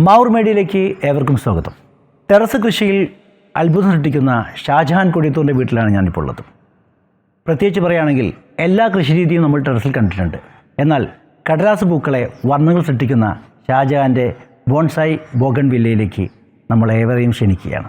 മാവൂർ ഏവർക്കും സ്വാഗതം. ടെറസ് കൃഷിയിൽ അത്ഭുതം സൃഷ്ടിക്കുന്ന ഷാജഹാൻ കൊടിയത്തൂറിന്റെ വീട്ടിലാണ് ഞാനിപ്പോൾ ഉള്ളത്. പ്രത്യേകിച്ച് പറയുകയാണെങ്കിൽ എല്ലാ കൃഷിരീതിയും നമ്മൾ ടെറസിൽ കണ്ടിട്ടുണ്ട്. എന്നാൽ കടലാസ് പൂക്കളെ വർണങ്ങൾ സൃഷ്ടിക്കുന്ന ഷാജഹാന്റെ ബോൺസായി ബോഗൺ വില്ലയിലേക്ക് നമ്മൾ ഏവരെയും ക്ഷണിക്കുകയാണ്.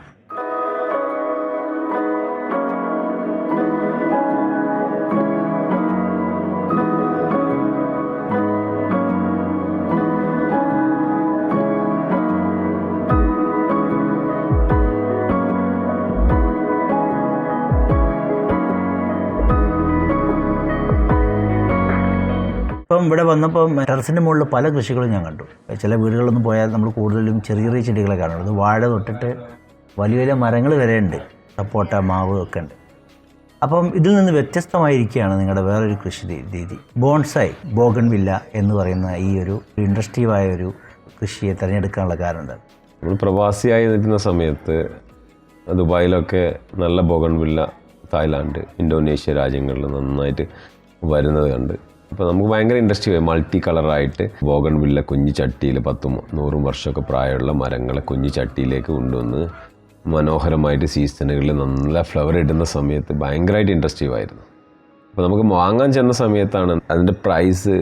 ഇവിടെ വന്നപ്പോൾ ടെറസിന്റെ മുകളിൽ പല കൃഷികളും ഞാൻ കണ്ടു. ചില വീടുകളിലൊന്നും പോയാൽ നമ്മൾ കൂടുതലും ചെറിയ ചെറിയ ചെടികളെ കാണുള്ളൂ. വാഴ തൊട്ടിട്ട് വലിയ വലിയ മരങ്ങൾ വരെ ഉണ്ട്. സപ്പോട്ട മാവ് ഒക്കെ ഉണ്ട്. അപ്പം ഇതിൽ നിന്ന് വ്യത്യസ്തമായിരിക്കുകയാണ് നിങ്ങളുടെ വേറൊരു കൃഷി രീതി ബോൺസായി ബോഗൺ വില്ല എന്ന് പറയുന്ന ഈ ഒരു ഇൻഡസ്ട്രീവായ ഒരു കൃഷിയെ തിരഞ്ഞെടുക്കാനുള്ള കാരണം നമ്മൾ പ്രവാസിയായി നിൽക്കുന്ന സമയത്ത് ദുബായിലൊക്കെ നല്ല ബോഗൺവില്ല തായ്ലാൻഡ് ഇന്തോനേഷ്യ രാജ്യങ്ങളിൽ നന്നായിട്ട് വരുന്നത് കണ്ട് അപ്പോൾ നമുക്ക് ഭയങ്കര ഇൻട്രസ്റ്റ് മൾട്ടി കളറായിട്ട് ബോഗൺ വില്ല കുഞ്ഞു ചട്ടിയിൽ പത്തും നൂറും വർഷമൊക്കെ പ്രായമുള്ള മരങ്ങളെ കുഞ്ഞു ചട്ടിയിലേക്ക് കൊണ്ടുവന്ന് മനോഹരമായിട്ട് സീസണുകളിൽ നല്ല ഫ്ലവർ ഇടുന്ന സമയത്ത് ഭയങ്കരമായിട്ട് ഇൻട്രസ്റ്റീവ് ആയിരുന്നു അപ്പോൾ നമുക്ക് വാങ്ങാൻ ചെന്ന സമയത്താണ് അതിന്റെ പ്രൈസ്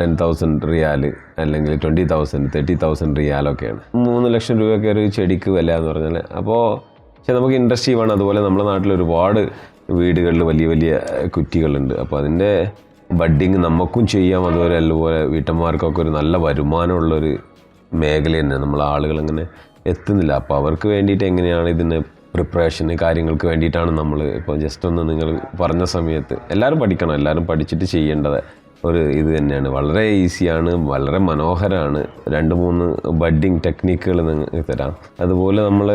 ടെൻ തൗസൻഡ് റിയാൽ അല്ലെങ്കിൽ ട്വന്റി തൗസൻഡ് തേർട്ടി തൗസൻഡ് റിയാലൊക്കെയാണ് മൂന്ന് ലക്ഷം രൂപയൊക്കെ ഒരു ചെടിക്ക് വില എന്ന് പറഞ്ഞാൽ അപ്പോൾ പക്ഷെ നമുക്ക് ഇൻട്രസ്റ്റീവാണ് അതുപോലെ നമ്മുടെ നാട്ടിൽ ഒരുപാട് വീടുകളിൽ വലിയ വലിയ കുറ്റികളുണ്ട്. അപ്പോൾ അതിന്റെ ബഡ്ഡിങ് നമുക്കും ചെയ്യാം. അതുപോലെ അതുപോലെ വീട്ടമ്മമാർക്കൊക്കെ ഒരു നല്ല വരുമാനമുള്ളൊരു മേഖല തന്നെ. നമ്മൾ ആളുകൾ അങ്ങനെ എത്തുന്നില്ല. അപ്പോൾ അവർക്ക് വേണ്ടിയിട്ട് എങ്ങനെയാണ് ഇതിന് പ്രിപ്പറേഷന് കാര്യങ്ങൾക്ക് വേണ്ടിയിട്ടാണ് നമ്മൾ ഇപ്പോൾ ജസ്റ്റ് ഒന്ന് നിങ്ങൾ പറഞ്ഞ സമയത്ത് എല്ലാവരും പഠിക്കണം. എല്ലാവരും പഠിച്ചിട്ട് ചെയ്യേണ്ടത്. ഒരു ഇത് തന്നെയാണ്. വളരെ ഈസിയാണ് വളരെ മനോഹരമാണ് രണ്ട് മൂന്ന് ബഡ്ഡിങ് ടെക്നിക്കുകൾ നിങ്ങൾക്ക് തരാം. അതുപോലെ നമ്മൾ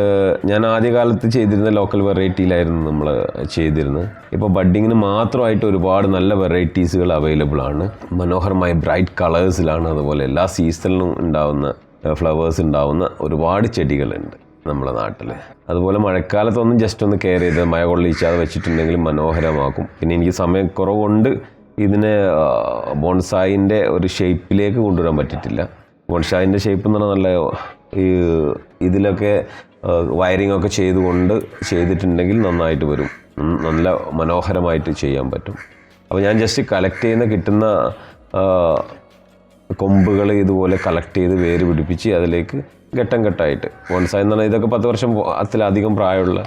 ഞാൻ ആദ്യകാലത്ത് ചെയ്തിരുന്ന ലോക്കൽ വെറൈറ്റിയിലായിരുന്നു നമ്മൾ ചെയ്തിരുന്നത്. ഇപ്പോൾ ബഡ്ഡിങ്ങിന് മാത്രമായിട്ട് ഒരുപാട് നല്ല വെറൈറ്റീസുകൾ അവൈലബിൾ ആണ്. മനോഹരമായ ബ്രൈറ്റ് കളേഴ്സിലാണ് അതുപോലെ എല്ലാ സീസണിലും ഉണ്ടാവുന്ന ഫ്ലവേഴ്സ് ഉണ്ടാവുന്ന ഒരുപാട് ചെടികളുണ്ട് നമ്മുടെ നാട്ടിൽ അതുപോലെ മഴക്കാലത്തൊന്നും ജസ്റ്റ് ഒന്ന് കെയർ ചെയ്ത് മഴ കൊള്ളിച്ചാതെ വെച്ചിട്ടുണ്ടെങ്കിൽ മനോഹരമാക്കും. പിന്നെ എനിക്ക് സമയക്കുറവുകൊണ്ട് ഇതിനെ ബോൺസായിന്റെ ഒരു ഷേപ്പിലേക്ക് കൊണ്ടുവരാൻ പറ്റിയിട്ടില്ല. ബോൺസായിന്റെ ഷേപ്പ് എന്ന് പറഞ്ഞാൽ നല്ല ഈ ഇതിലൊക്കെ വയറിംഗ് ഒക്കെ ചെയ്തുകൊണ്ട് ചെയ്തിട്ടുണ്ടെങ്കിൽ നന്നായിട്ട് വരും. നല്ല മനോഹരമായിട്ട് ചെയ്യാൻ പറ്റും. അപ്പോൾ ഞാൻ ജസ്റ്റ് കളക്ട് ചെയ്യുന്ന കിട്ടുന്ന കൊമ്പുകൾ ഇതുപോലെ കളക്ട് ചെയ്ത് വേര് പിടിപ്പിച്ച് അതിലേക്ക് ഘട്ടം ഘട്ടമായിട്ട്. ബോൺസായി എന്ന് പറഞ്ഞാൽ ഇതൊക്കെ പത്ത് വർഷം അതിലധികം പ്രായമുള്ള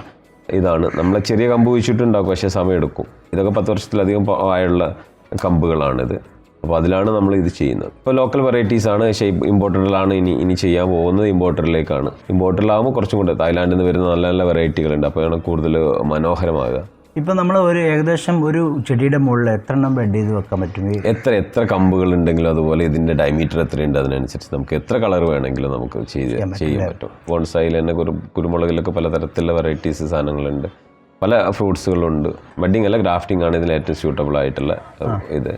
ഇതാണ്. നമ്മളെ ചെറിയ കമ്പ് വെച്ചിട്ടുണ്ടാക്കും പക്ഷേ സമയമെടുക്കും ഇതൊക്കെ പത്ത് വർഷത്തിലധികം പ്രായമുള്ള കമ്പുകളാണിത്. അപ്പോൾ അതിലാണ് നമ്മൾ ഇത് ചെയ്യുന്നത്. ഇപ്പോൾ ലോക്കൽ വെറൈറ്റീസ് ആണ് ഷേപ്പ് ഇമ്പോർട്ടറിലാണ് ഇനി ഇനി ചെയ്യാൻ പോകുന്നത് ഇമ്പോർട്ടറിലേക്കാണ് ഇമ്പോർട്ടറിലാകുമ്പോൾ കുറച്ചും കൂടെ തായ്ലാൻഡിൽ നിന്ന് വരുന്ന നല്ല നല്ല വെറൈറ്റികളുണ്ട് അപ്പോഴാണ് കൂടുതൽ മനോഹരമാകുക. ഇപ്പം നമ്മൾ ഒരു ഏകദേശം ഒരു ചെടിയുടെ മുകളിൽ എത്ര എണ്ണം ബെഡ് ചെയ്ത് വെക്കാൻ പറ്റും? എത്ര എത്ര കമ്പുകൾ ഉണ്ടെങ്കിലും അതുപോലെ ഇതിന്റെ ഡയമീറ്റർ എത്രയുണ്ട് അതിനനുസരിച്ച് നമുക്ക് എത്ര കളർ വേണമെങ്കിലും നമുക്ക് ചെയ്ത് ചെയ്യാൻ പറ്റും ബോൺസായിൽ തന്നെ കുരു കുരുമുളകിലൊക്കെ പലതരത്തിലുള്ള വെറൈറ്റീസ് സാധനങ്ങളുണ്ട്. പല ഫ്രൂട്ട്സുകളുണ്ട്. ബഡിങ് അല്ല ഗ്രാഫ്റ്റിംഗ് ആണ് ഇതിൽ ഏറ്റവും സ്യൂട്ടബിൾ ആയിട്ടുള്ള ഇത്.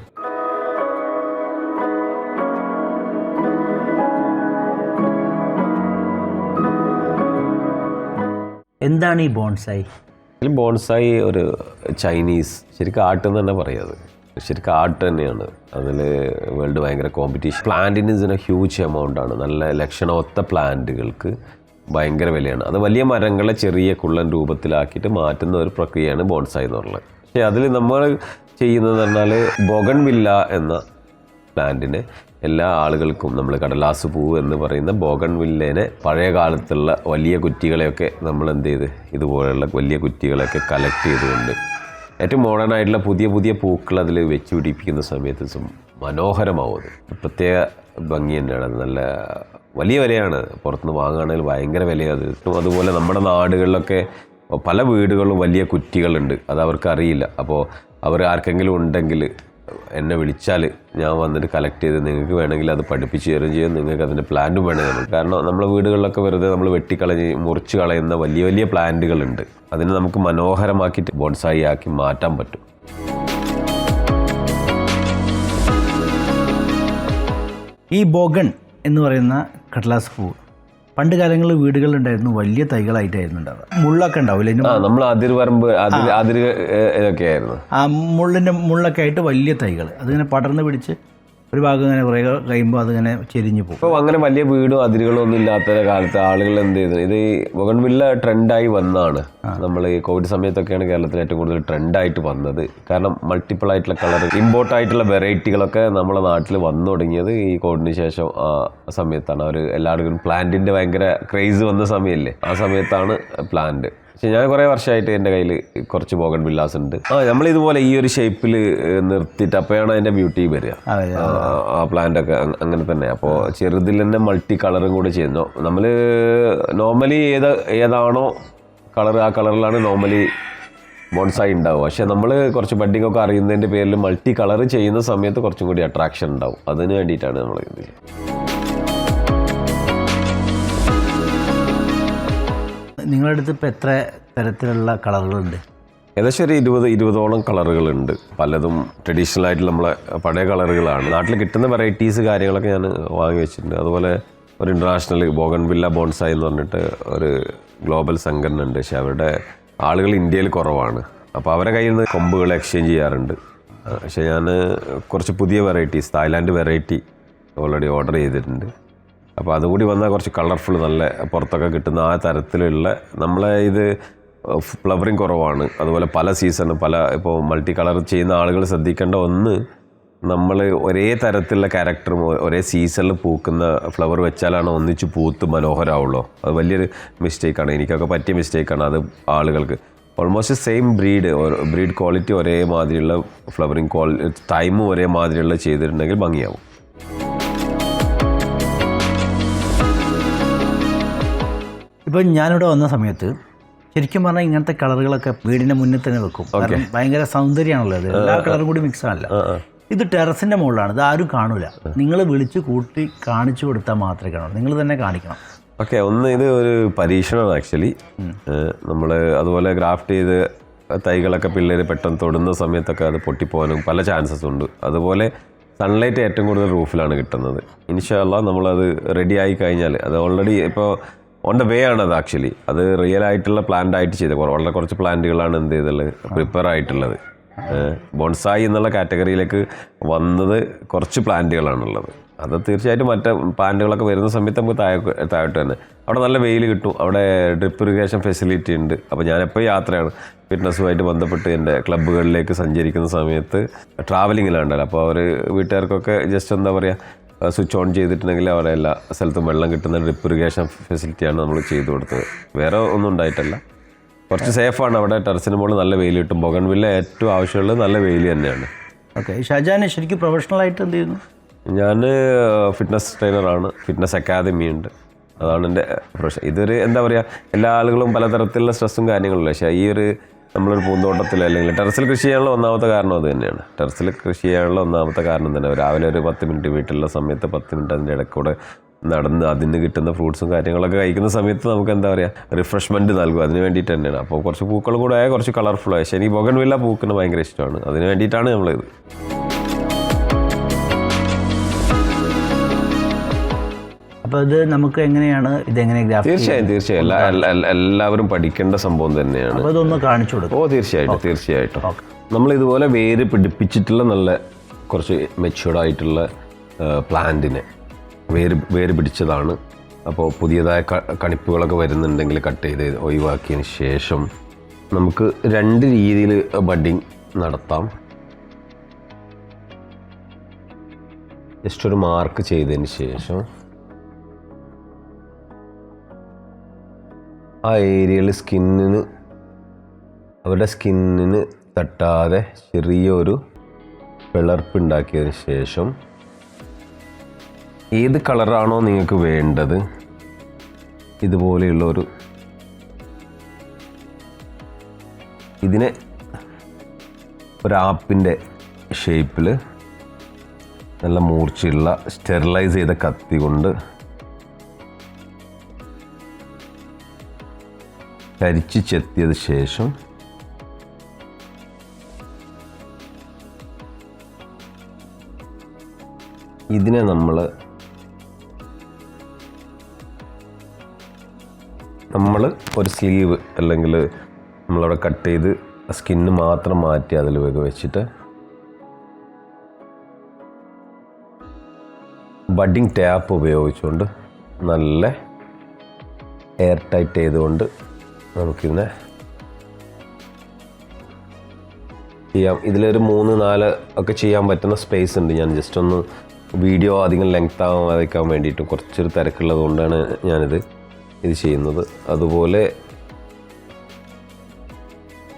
എന്താണ് ഈ ബോൺസായി? ഇതിൽ ബോൺസായി ഒരു ചൈനീസ് ശരിക്കും ആർട്ട് എന്ന് തന്നെ പറയുന്നത് ശരിക്കും ആർട്ട് തന്നെയാണ്. അതിൽ വേൾഡ് ഭയങ്കര കോമ്പറ്റീഷൻ പ്ലാന്റിന് ഇതിന് ഹ്യൂജ് എമൗണ്ട് ആണ്. നല്ല ലക്ഷണമൊത്ത പ്ലാന്റുകൾക്ക് ഭയങ്കര വിലയാണ്. അത് വലിയ മരങ്ങളെ ചെറിയ കുള്ളൻ രൂപത്തിലാക്കിയിട്ട് മാറ്റുന്ന ഒരു പ്രക്രിയയാണ് ബോൺസായി എന്ന് പറയുന്നത് പക്ഷേ അതിൽ നമ്മൾ ചെയ്യുന്നതെന്ന് പറഞ്ഞാൽ ബൊഗൺവില്ല എന്ന പ്ലാന്റിനെ എല്ലാ ആളുകൾക്കും നമ്മൾ കടലാസ് പൂവ് എന്ന് പറയുന്ന ബോഗൺ വില്ലേനെ പഴയ കാലത്തുള്ള വലിയ കുറ്റികളെയൊക്കെ നമ്മൾ എന്ത് ചെയ്ത് ഇതുപോലെയുള്ള വലിയ കുറ്റികളെയൊക്കെ കളക്ട് ചെയ്തുകൊണ്ട് ഏറ്റവും മോഡേൺ ആയിട്ടുള്ള പുതിയ പുതിയ പൂക്കൾ അതിൽ വെച്ച് പിടിപ്പിക്കുന്ന സമയത്ത് മനോഹരമാവും പ്രത്യേക ഭംഗി തന്നെയാണ് നല്ല വലിയ വിലയാണ്. പുറത്തുനിന്ന് വാങ്ങുകയാണെങ്കിൽ ഭയങ്കര വിലയാണ്. അത് അതുപോലെ നമ്മുടെ നാടുകളിലൊക്കെ പല വീടുകളിലും വലിയ കുറ്റികളുണ്ട്. അത് അവർക്ക് അറിയില്ല. അപ്പോൾ അവർ ആർക്കെങ്കിലും ഉണ്ടെങ്കിൽ എന്നെ വിളിച്ചാൽ ഞാൻ വന്നിട്ട് കളക്ട് ചെയ്ത് നിങ്ങൾക്ക് വേണമെങ്കിൽ അത് പഠിപ്പിച്ച് തരും ചെയ്യും. നിങ്ങൾക്ക് അതിന്റെ പ്ലാന്റും വേണമെങ്കിൽ കാരണം നമ്മുടെ വീടുകളിലൊക്കെ വെറുതെ നമ്മൾ വെട്ടിക്കളഞ്ഞ് മുറിച്ച് കളയുന്ന വലിയ വലിയ പ്ലാന്റുകളുണ്ട് അതിനെ നമുക്ക് മനോഹരമാക്കിയിട്ട് ബോൺസായി ആക്കി മാറ്റാൻ പറ്റും. ഈ ബോഗൺ എന്ന് പറയുന്ന കടലാസ് പൂവ്. പണ്ട് കാലങ്ങളിൽ വീടുകളിലുണ്ടായിരുന്നു വലിയ തൈകളായിട്ടായിരുന്നു ഉണ്ടാവുക. മുള്ളൊക്കെ ഉണ്ടാവില്ല? നമ്മൾ അതിർവരമ്പ് അതിർ അതിർ ഇതൊക്കെ ആയിരുന്നു ആ മുള്ളിന്റെ മുള്ളൊക്കെ ആയിട്ട് വലിയ തൈകൾ അതിങ്ങനെ പടർന്ന് പിടിച്ച് ഒരു ഭാഗം ഇങ്ങനെ കുറേ കഴിയുമ്പോൾ അതിങ്ങനെ ചെരിഞ്ഞു പോകും. ഇപ്പോൾ അങ്ങനെ വലിയ വീടും അതിരുകളും ഒന്നും ഇല്ലാത്ത കാലത്ത് ആളുകൾ എന്ത് ചെയ്തു? ഇത് ബൊഗൺവില്ല ട്രെൻഡായി വന്നാണ്. നമ്മൾ ഈ കോവിഡ് സമയത്തൊക്കെയാണ് കേരളത്തിൽ ഏറ്റവും കൂടുതൽ ട്രെൻഡായിട്ട് വന്നത്. കാരണം മൾട്ടിപ്പിൾ ആയിട്ടുള്ള കളർ ഇമ്പോർട്ട് ആയിട്ടുള്ള വെറൈറ്റികളൊക്കെ നമ്മളെ നാട്ടിൽ വന്നു തുടങ്ങിയത് ഈ കോവിഡിന് ശേഷം ആ സമയത്താണ്. അവർ എല്ലാവർക്കും പ്ലാന്റിന്റെ ഭയങ്കര ക്രേസ് വന്ന സമയമല്ലേ ആ സമയത്താണ് പ്ലാന്റ് ഞാൻ കുറേ വർഷമായിട്ട് എന്റെ കയ്യിൽ കുറച്ച് ബോഗൺ ബില്ലാസ് ഉണ്ട്. ആ നമ്മൾ ഇതുപോലെ ഈ ഒരു ഷേപ്പിൽ നിർത്തിയിട്ട് അപ്പോഴാണ് അതിന്റെ ബ്യൂട്ടി വരിക. ആ, പ്ലാന്റ് ഒക്കെ അങ്ങനെ തന്നെ. അപ്പോൾ ചെറുതിൽ തന്നെ മൾട്ടി കളറും കൂടെ ചെയ്യുന്നു. നമ്മൾ നോർമലി ഏത് ഏതാണോ കളർ ആ കളറിലാണ് നോർമലി ബോൺസായി ഉണ്ടാവും പക്ഷെ നമ്മൾ കുറച്ച് ബഡ്ഡിംഗ് ഒക്കെ അറിയുന്നതിന്റെ പേരിൽ മൾട്ടി കളർ ചെയ്യുന്ന സമയത്ത് കുറച്ചും കൂടി അട്രാക്ഷൻ ഉണ്ടാവും. അതിന് വേണ്ടിയിട്ടാണ് നമ്മൾ ഇത് ചെയ്യുന്നത്. നിങ്ങളുടെ അടുത്ത് ഇപ്പോൾ എത്ര തരത്തിലുള്ള കളറുകളുണ്ട്? ഏകദേശം ഒരു ഇരുപത് ഇരുപതോളം കളറുകളുണ്ട്. പലതും ട്രഡീഷണൽ ആയിട്ട് നമ്മളെ പഴയ കളറുകളാണ്. നാട്ടിൽ കിട്ടുന്ന വെറൈറ്റീസ് കാര്യങ്ങളൊക്കെ ഞാൻ വാങ്ങി വെച്ചിട്ടുണ്ട്. അതുപോലെ ഒരു ഇന്റർനാഷണൽ ബോഗൺ വില്ല ബോൺസായി എന്ന് പറഞ്ഞിട്ട് ഒരു ഗ്ലോബൽ സംഘടന ഉണ്ട്. പക്ഷെ അവരുടെ ആളുകൾ ഇന്ത്യയിൽ കുറവാണ്. അപ്പോൾ അവരെ കയ്യിൽ നിന്ന് കൊമ്പുകൾ എക്സ്ചേഞ്ച് ചെയ്യാറുണ്ട്. പക്ഷേ ഞാൻ കുറച്ച് പുതിയ varieties Thailand variety already order ചെയ്തിട്ടുണ്ട്. അപ്പോൾ അതുകൂടി വന്നാൽ കുറച്ച് കളർഫുൾ നല്ല പുറത്തൊക്കെ കിട്ടുന്ന ആ തരത്തിലുള്ള നമ്മളെ ഇത് ഫ്ലവറിങ് കുറവാണ്. അതുപോലെ പല സീസണും പല ഇപ്പോൾ മൾട്ടി കളർ ചെയ്യുന്ന ആളുകൾ ശ്രദ്ധിക്കേണ്ട ഒന്ന് നമ്മൾ ഒരേ തരത്തിലുള്ള ക്യാരക്ടറും ഒരേ സീസണിൽ പൂക്കുന്ന ഫ്ലവർ വെച്ചാലാണ് ഒന്നിച്ച് പൂത്ത് മനോഹരമാവുള്ളൂ അത് വലിയൊരു മിസ്റ്റേക്കാണ്. എനിക്കൊക്കെ പറ്റിയ മിസ്റ്റേക്കാണ് അത് ആളുകൾക്ക്. Almost same breed breed quality ഒരേ മാതിരിയുള്ള ഫ്ലവറിങ് ക്വാളി ടൈമും ഒരേ മാതിരിയുള്ള ചെയ്തിട്ടുണ്ടെങ്കിൽ ഭംഗിയാവും. ഇപ്പം ഞാനിവിടെ വന്ന സമയത്ത് ശരിക്കും പറഞ്ഞാൽ ഇങ്ങനത്തെ കളറുകളൊക്കെ വീടിന്റെ മുന്നിൽ തന്നെ വെക്കും. കാരണം ഭയങ്കര സൗന്ദര്യമാണല്ലോ ഇത് എല്ലാ കളറും കൂടി മിക്സ് ആണല്ലോ. ഇത് ടെറസിന്റെ മുകളിലാണ്. ഇത് ആരും കാണൂല. നിങ്ങൾ വിളിച്ച് കൂട്ടി കാണിച്ചു കൊടുത്താൽ മാത്രമേ കാണൂ. നിങ്ങൾ തന്നെ കാണിക്കണം. ഓക്കെ ഒന്ന് ഇത് ഒരു പരീക്ഷണമാണ് ആക്ച്വലി. നമ്മൾ അതുപോലെ ഗ്രാഫ്റ്റ് ചെയ്ത് തൈകളൊക്കെ പിള്ളേർ പെട്ടെന്ന് തൊടുന്ന സമയത്തൊക്കെ അത് പൊട്ടിപ്പോകാനും പല ചാൻസസ് ഉണ്ട്. അതുപോലെ സൺലൈറ്റ് ഏറ്റവും കൂടുതൽ റൂഫിലാണ് കിട്ടുന്നത്. ഇൻഷാല്ല നമ്മളത് റെഡി ആയി കഴിഞ്ഞാൽ അത് ഓൾറെഡി ഇപ്പോൾ ഓൺ ദ വേ ആണ് അത് ആക്ച്വലി അത് റിയൽ ആയിട്ടുള്ള പ്ലാന്റ് ആയിട്ട് ചെയ്ത് വളരെ കുറച്ച് പ്ലാന്റുകളാണ് എന്ത് ചെയ്തുള്ളത് പ്രിപ്പയർ ആയിട്ടുള്ളത്. ബോൺസായി എന്നുള്ള കാറ്റഗറിയിലേക്ക് വന്നത് കുറച്ച് പ്ലാന്റുകളാണുള്ളത് അത് തീർച്ചയായിട്ടും മറ്റേ പ്ലാന്റുകളൊക്കെ വരുന്ന സമയത്ത് നമുക്ക് താഴെ താഴോട്ട് തന്നെ. അവിടെ നല്ല വെയിൽ കിട്ടും. അവിടെ ഡ്രിപ്പ് ഇറിഗേഷൻ ഫെസിലിറ്റി ഉണ്ട്. അപ്പോൾ ഞാനെപ്പോൾ യാത്രയാണ്. ഫിറ്റ്നസ്സുമായിട്ട് ബന്ധപ്പെട്ട് എന്റെ ക്ലബ്ബുകളിലേക്ക് സഞ്ചരിക്കുന്ന സമയത്ത് ട്രാവലിങ്ങിലുണ്ടല്ലോ അപ്പോൾ അവർ വീട്ടുകാർക്കൊക്കെ ജസ്റ്റ് എന്താ പറയുക സ്വിച്ച് ഓൺ ചെയ്തിട്ടുണ്ടെങ്കിൽ അവിടെ എല്ലാ സ്ഥലത്തും വെള്ളം കിട്ടുന്ന ഡ്രിപ്പ് ഇറിഗേഷൻ ഫെസിലിറ്റിയാണ് നമ്മൾ ചെയ്തു കൊടുത്തത്. വേറെ ഒന്നും ഉണ്ടായിട്ടല്ല. കുറച്ച് സേഫാണ് അവിടെ ടെറസിന് മുകളിൽ നല്ല വെയിൽ കിട്ടും. ബൊഗൺവില്ല ഏറ്റവും ആവശ്യമുള്ളത് നല്ല വെയിൽ തന്നെയാണ്. ഓക്കെ ഷാജാൻ ശരിക്കും പ്രൊഫഷണൽ ആയിട്ട് എന്ത് ചെയ്യുന്നു? ഞാൻ ഫിറ്റ്നസ് ട്രെയിനറാണ് ഫിറ്റ്നസ് അക്കാദമി ഉണ്ട്. അതാണ് എന്റെ പ്രൊഫഷൻ ഇതൊരു എന്താ പറയുക എല്ലാ ആളുകളും പലതരത്തിലുള്ള സ്ട്രെസ്സും കാര്യങ്ങളുള്ള പക്ഷേ ഈ ഒരു നമ്മളൊരു പൂന്തോട്ടത്തിൽ അല്ലെങ്കിൽ ടെറസിൽ കൃഷി ചെയ്യാനുള്ള ഒന്നാമത്തെ കാരണം അത് തന്നെയാണ്. ടെറസിൽ കൃഷി ചെയ്യാനുള്ള ഒന്നാമത്തെ കാരണം തന്നെ രാവിലെ ഒരു പത്ത് മിനിറ്റ് വീട്ടിലുള്ള സമയത്ത് പത്ത് മിനിറ്റ് അതിന്റെ ഇടയ്ക്കൂടെ നടന്ന് അതിന് കിട്ടുന്ന ഫ്രൂട്ട്സും കാര്യങ്ങളൊക്കെ കഴിക്കുന്ന സമയത്ത് നമുക്ക് എന്താ പറയുക റിഫ്രഷ്മെന്റ് നൽകും. അതിന് വേണ്ടിയിട്ട് തന്നെയാണ്. അപ്പോൾ കുറച്ച് പൂക്കൾ കൂടെ ആയ കുറച്ച് പക്ഷേ എനിക്ക് ബൊഗൺവില്ല പൂക്കിന് ഭയങ്കര ഇഷ്ടമാണ്. അതിന് വേണ്ടിയിട്ടാണ് നമ്മളിത് അപ്പോൾ അത് നമുക്ക് എങ്ങനെയാണ് ഇതെങ്ങനെ ഗ്രാഫ് തീർച്ചയായും തീർച്ചയായും. എല്ലാ എല്ലാ- എല്ലാവരും പഠിക്കേണ്ട സംഭവം തന്നെയാണ്. അപ്പോൾ ഇതൊന്ന് കാണിച്ചു കൊടുക്കും. ഓ തീർച്ചയായിട്ടും തീർച്ചയായിട്ടും. നമ്മൾ ഇതുപോലെ വേര് പിടിപ്പിച്ചിട്ടുള്ള നല്ല കുറച്ച് മെച്യൂർഡ് ആയിട്ടുള്ള പ്ലാന്റിനെ വേര് വേര് പിടിച്ചതാണ്. അപ്പോൾ പുതിയതായ കണിപ്പുകളൊക്കെ വരുന്നുണ്ടെങ്കിൽ കട്ട് ചെയ്ത് ഒഴിവാക്കിയതിന് ശേഷം നമുക്ക് രണ്ട് രീതിയിൽ ബഡിങ് നടത്താം. ജസ്റ്റ് ഒരു മാർക്ക് ചെയ്തതിന് ശേഷം ആ ഏരിയയിൽ സ്കിന്നിന് അവരുടെ സ്കിന്നിന് തട്ടാതെ ചെറിയൊരു വിളർപ്പുണ്ടാക്കിയതിന് ശേഷം ഏത് കളറാണോ നിങ്ങൾക്ക് വേണ്ടത് ഇതുപോലെയുള്ള ഒരു ഇതിനെ ഒരാപ്പിന്റെ ഷേപ്പിൽ നല്ല മൂർച്ചയുള്ള സ്റ്റെറിലൈസ് ചെയ്ത കത്തി കൊണ്ട് കരിച്ച് ചെത്തിയത് ശേഷം ഇതിനെ നമ്മൾ നമ്മൾ ഒരു സ്ലീവ് അല്ലെങ്കിൽ നമ്മളവിടെ കട്ട് ചെയ്ത് സ്കിന്ന് മാത്രം മാറ്റി അതിൽ വെച്ചിട്ട് ബഡിങ് ടാപ്പ് ഉപയോഗിച്ചുകൊണ്ട് നല്ല എയർ ടൈറ്റ് ചെയ്തുകൊണ്ട് നമുക്കിതിനെ ചെയ്യാം. ഇതിലൊരു മൂന്ന് നാല് ഒക്കെ ചെയ്യാൻ പറ്റുന്ന സ്പേസ് ഉണ്ട്. ഞാൻ ജസ്റ്റ് ഒന്ന് വീഡിയോ അധികം ലെങ്ത് ആവാതിരിക്കാൻ വേണ്ടിയിട്ട് കുറച്ചൊരു തിരക്കുള്ളത് കൊണ്ടാണ് ഞാനിത് ഇത് ചെയ്യുന്നത്. അതുപോലെ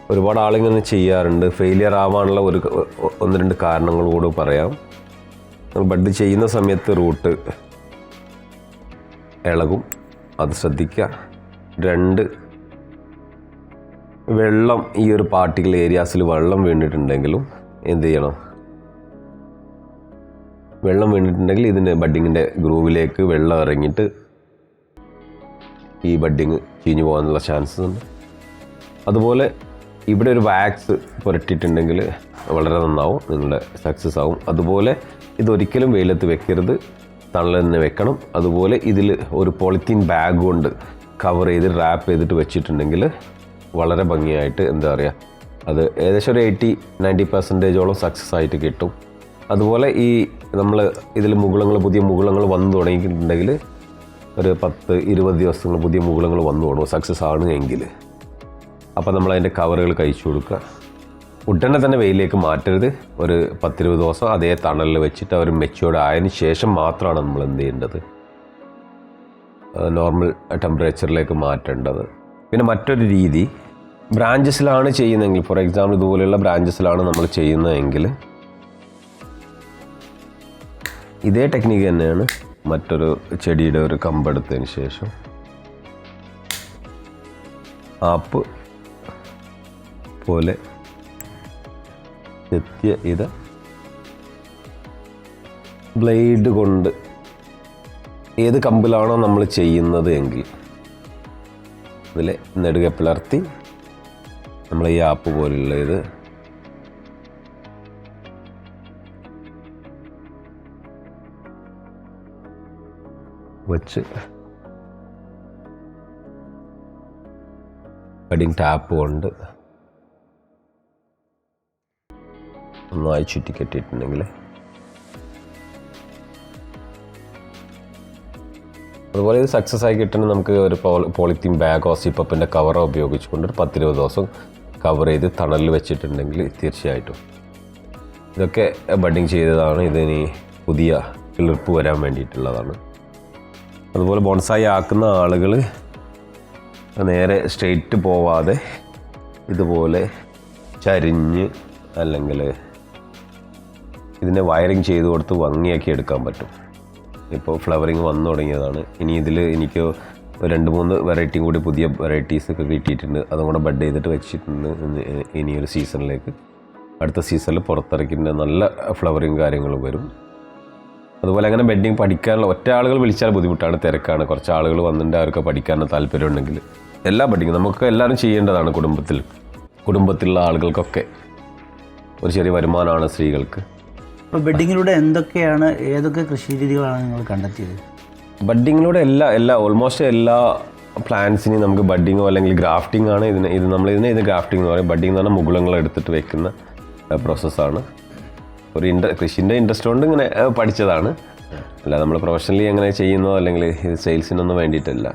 ഒരുപാട് ആളിങ്ങനെ ചെയ്യാറുണ്ട്. ഫെയിലിയർ ആവാനുള്ള ഒരു ഒന്ന് രണ്ട് കാരണങ്ങൾ കൂടെ പറയാം. ബഡ് ചെയ്യുന്ന സമയത്ത് റൂട്ട് ഇളകും. അത് ശ്രദ്ധിക്കുക. രണ്ട് വെള്ളം ഈ ഒരു പാർട്ടിക്കൽ ഏരിയാസിൽ വെള്ളം വീണിട്ടുണ്ടെങ്കിലും എന്ത് ചെയ്യണം? വെള്ളം വീണിട്ടുണ്ടെങ്കിൽ ഇതിന്റെ ബഡ്ഡിങ്ങിന്റെ ഗ്രൂവിലേക്ക് വെള്ളം ഇറങ്ങിയിട്ട് ഈ ബഡ്ഡിങ് ചീഞ്ഞു പോകാനുള്ള ചാൻസസ് ഉണ്ട്. അതുപോലെ ഇവിടെ ഒരു വാക്സ് പുരട്ടിയിട്ടുണ്ടെങ്കിൽ വളരെ നന്നാവും നിങ്ങളുടെ സക്സസ് ആവും. അതുപോലെ ഇതൊരിക്കലും വെയിലത്ത് വെക്കരുത് തണൽ തന്നെ വെക്കണം. അതുപോലെ ഇതിൽ ഒരു പോളിത്തീൻ ബാഗ് കൊണ്ട് കവർ ചെയ്ത് റാപ്പ് ചെയ്തിട്ട് വെച്ചിട്ടുണ്ടെങ്കിൽ വളരെ ഭംഗിയായിട്ട് എന്താ പറയുക അത് ഏകദേശം ഒരു എയ്റ്റി നയന്റി പെർസെന്റേജോളം സക്സസ് ആയിട്ട് കിട്ടും. അതുപോലെ ഈ നമ്മൾ ഇതിൽ മുകുളങ്ങൾ പുതിയ മുകുളങ്ങൾ വന്നു തുടങ്ങിയിട്ടുണ്ടെങ്കിൽ ഒരു പത്ത് ഇരുപത് ദിവസങ്ങൾ പുതിയ മുകുളങ്ങൾ വന്നു തുടങ്ങും സക്സസ് ആണ് എങ്കിൽ അപ്പോൾ നമ്മൾ അതിന്റെ കവറുകൾ കഴിച്ചു കൊടുക്കുക. ഉടനെ തന്നെ വെയിലേക്ക് മാറ്റരുത്. ഒരു പത്തിരുപത് ദിവസം അതേ തണലിൽ വെച്ചിട്ട് അവർ മെച്ചുവേർഡ് ആയതിനു ശേഷം മാത്രമാണ് നമ്മൾ എന്ത് ചെയ്യേണ്ടത്? നോർമൽ ടെമ്പറേച്ചറിലേക്ക് മാറ്റേണ്ടത്. പിന്നെ മറ്റൊരു രീതി ബ്രാഞ്ചസിലാണ് ചെയ്യുന്നതെങ്കിൽ ഫോർ എക്സാമ്പിൾ ഇതുപോലെയുള്ള ബ്രാഞ്ചസിലാണ് നമ്മൾ ചെയ്യുന്നതെങ്കിൽ ഇതേ ടെക്നിക്ക് തന്നെയാണ് മറ്റൊരു ചെടിയുടെ ഒരു കമ്പെടുത്തതിന് ശേഷം ആപ്പ് പോലെ എത്തിയ ഇത് ബ്ലേഡ് കൊണ്ട് ഏത് കമ്പിലാണോ നമ്മൾ ചെയ്യുന്നത് എങ്കിൽ അതിൽ നെടുക പിളർത്തി നമ്മൾ ഈ ആപ്പ് പോലുള്ള ഇത് വെച്ച് വെഡിങ് ടാപ്പ് കൊണ്ട് നന്നായി ചുറ്റിക്കെട്ടിയിട്ടുണ്ടെങ്കിൽ അതുപോലെ ഇത് സക്സസ് ആയി കിട്ടണം നമുക്ക് ഒരു പോളിത്തീൻ ബാഗോ സിപ്പപ്പിന്റെ കവറോ ഉപയോഗിച്ചുകൊണ്ട് ഒരു പത്തിരുപത് ദിവസം കവർ ചെയ്ത് തണലിൽ വെച്ചിട്ടുണ്ടെങ്കിൽ തീർച്ചയായിട്ടും. ഇതൊക്കെ ബഡിങ് ചെയ്തതാണ്. ഇതിനി പുതിയ കിളിർപ്പ് വരാൻ വേണ്ടിയിട്ടുള്ളതാണ്. അതുപോലെ ബോൺസായി ആക്കുന്ന ആളുകൾ നേരെ സ്ട്രെയിറ്റ് പോവാതെ ഇതുപോലെ ചരിഞ്ഞ് അല്ലെങ്കിൽ ഇതിനെ വയറിങ് ചെയ്ത് കൊടുത്ത് ഭംഗിയാക്കി എടുക്കാൻ പറ്റും. ഇപ്പോൾ ഫ്ലവറിങ് വന്നു തുടങ്ങിയതാണ്. ഇനി ഇതിൽ എനിക്ക് രണ്ട് മൂന്ന് വെറൈറ്റിയും കൂടി പുതിയ വെറൈറ്റീസ് ഒക്കെ കിട്ടിയിട്ടുണ്ട്. അതും കൂടെ ബഡ് ചെയ്തിട്ട് വെച്ചിട്ടുണ്ട് ഇനി- ഇനി ഒരു സീസണിലേക്ക്. അടുത്ത സീസണിൽ പുറത്തിറക്കിന്റെ നല്ല ഫ്ലവറിങ് കാര്യങ്ങളും വരും. അതുപോലെ അങ്ങനെ ബെഡിങ് പഠിക്കാനുള്ള ഒറ്റ ആളുകൾ വിളിച്ചാൽ ബുദ്ധിമുട്ടാണ്. തിരക്കാണ്. കുറച്ച് ആളുകൾ വന്നിട്ട് അവർക്ക് പഠിക്കാൻ താല്പര്യമുണ്ടെങ്കിൽ എല്ലാ ബെഡിങ്ങും നമുക്ക് എല്ലാവരും ചെയ്യേണ്ടതാണ് കുടുംബത്തിൽ. കുടുംബത്തിലുള്ള ആളുകൾക്കൊക്കെ ഒരു ചെറിയ വരുമാനമാണ് സ്ത്രീകൾക്ക്. അപ്പോൾ ബെഡിങ്ങിലൂടെ എന്തൊക്കെയാണ് ഏതൊക്കെ കൃഷി രീതികളാണ് നിങ്ങൾ കണ്ടെത്തിയത്? ബഡ്ഡിങ്ങിലൂടെ എല്ലാ എല്ലാ ഓൾമോസ്റ്റ് എല്ലാ പ്ലാന്റ്സിനെയും നമുക്ക് ബഡ്ഡിങ്ങോ അല്ലെങ്കിൽ ഗ്രാഫ്റ്റിംഗ് ആണ് ഇതിന് ഇത് നമ്മൾ ഇതിനെ ഇത് ഗ്രാഫ്റ്റിംഗ് എന്ന് പറയും. ബഡ്ഡിംഗ് എന്ന് പറഞ്ഞാൽ മുകുളങ്ങൾ എടുത്തിട്ട് വെക്കുന്ന പ്രോസസ്സാണ് ഒരു ഇൻഡ കൃഷിന്റെ ഇൻട്രസ്റ്റ് കൊണ്ട് ഇങ്ങനെ പഠിച്ചതാണ്. അല്ല നമ്മൾ പ്രൊഫഷണലി അങ്ങനെ ചെയ്യുന്നോ അല്ലെങ്കിൽ ഇത് സെയിൽസിനൊന്നും വേണ്ടിയിട്ടല്ല.